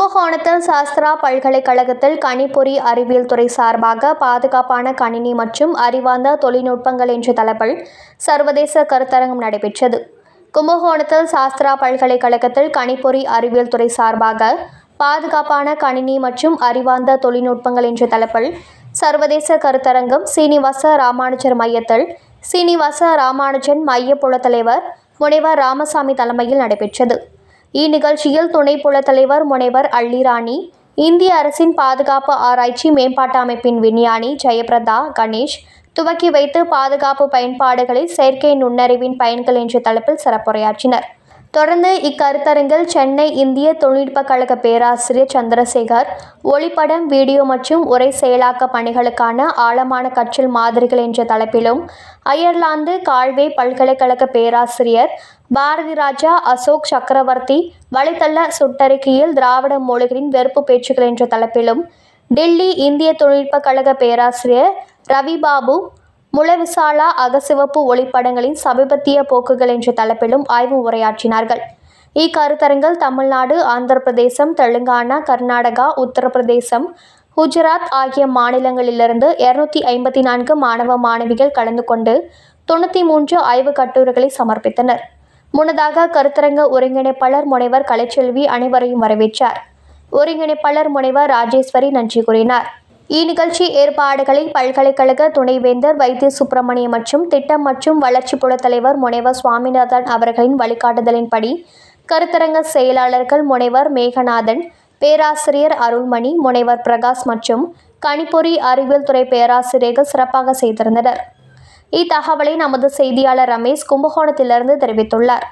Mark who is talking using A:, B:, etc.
A: கும்பகோணத்தில் சாஸ்திரா பல்கலைக்கழகத்தில் கணிப்பொறி அறிவியல் துறை சார்பாக பாதுகாப்பான கணினி மற்றும் அறிவார்ந்த தொழில்நுட்பங்கள் என்ற தலைப்பில் சர்வதேச கருத்தரங்கம் நடைபெற்றது. கும்பகோணத்தில் சாஸ்திரா பல்கலைக்கழகத்தில் கணிப்பொறி அறிவியல் துறை சார்பாக பாதுகாப்பான கணினி மற்றும் அறிவார்ந்த தொழில்நுட்பங்கள் என்ற தலைப்பில் சர்வதேச கருத்தரங்கம் சீனிவாச ராமானுஜர் மையத்தில் சீனிவாச ராமானுஜன் மைய புலத்தலைவர் முனைவர் ராமசாமி தலைமையில் நடைபெற்றது. இந்நிகழ்ச்சியில் துணை புல தலைவர் முனைவர் அள்ளிராணி இந்திய அரசின் பாதுகாப்பு ஆராய்ச்சி மேம்பாட்டு அமைப்பின் விஞ்ஞானி ஜெயபிரதா கணேஷ் துவக்கி வைத்து பாதுகாப்பு பயன்பாடுகளில் செயற்கை நுண்ணறிவின் பயன்கள் என்ற தலைப்பில் சிறப்புரையாற்றினர். தொடர்ந்து இக்கருத்தரங்கில் சென்னை இந்திய தொழில்நுட்பக் கழக பேராசிரியர் சந்திரசேகர் ஒளிப்படம் வீடியோ மற்றும் உரை செயலாக்க பணிகளுக்கான ஆழமான கற்றல் மாதிரிகள் என்ற தலைப்பிலும் அயர்லாந்து கால்வே பல்கலைக்கழக பேராசிரியர் பாரதி ராஜா அசோக் சக்கரவர்த்தி வலைத்தள சுட்டறிக்கையில் திராவிட மொழிகளின் வெறுப்பு பேச்சுக்கள் என்ற தலைப்பிலும் டெல்லி இந்திய தொழில்நுட்பக் கழக பேராசிரியர் ரவிபாபு முளவிசாலா அகசிவப்பு ஒளிப்படங்களின் சமீபத்திய போக்குகள் என்ற தலைப்பிலும் ஆய்வு உரையாற்றினார்கள். இக்கருத்தரங்கில் தமிழ்நாடு ஆந்திர பிரதேசம் தெலுங்கானா கர்நாடகா உத்தரப்பிரதேசம் குஜராத் ஆகிய மாநிலங்களிலிருந்து இருநூத்தி ஐம்பத்தி நான்கு மாணவ மாணவிகள் கலந்து கொண்டு தொண்ணூற்றி மூன்று ஆய்வுக் கட்டுரைகளை சமர்ப்பித்தனர். முன்னதாக கருத்தரங்க ஒருங்கிணைப்பாளர் முனைவர் கலைச்செல்வி அனைவரையும் வரவேற்றார். ஒருங்கிணைப்பாளர் முனைவர் ராஜேஸ்வரி நன்றி கூறினார். இந்நிகழ்ச்சி ஏற்பாடுகளை பல்கலைக்கழக துணைவேந்தர் வைத்திய சுப்பிரமணியம் மற்றும் திட்டம் மற்றும் வளர்ச்சி புலத் தலைவர் முனைவர் சுவாமிநாதன் அவர்களின் வழிகாட்டுதலின்படி கருத்தரங்க செயலாளர்கள் முனைவர் மேகநாதன் பேராசிரியர் அருள்மணி முனைவர் பிரகாஷ் மற்றும் கணிப்பொறி அறிவியல் துறை பேராசிரியர்கள் சிறப்பாக செய்திருந்தனர். இத்தகவலை நமது செய்தியாளர் ரமேஷ் கும்பகோணத்திலிருந்து தெரிவித்துள்ளார்.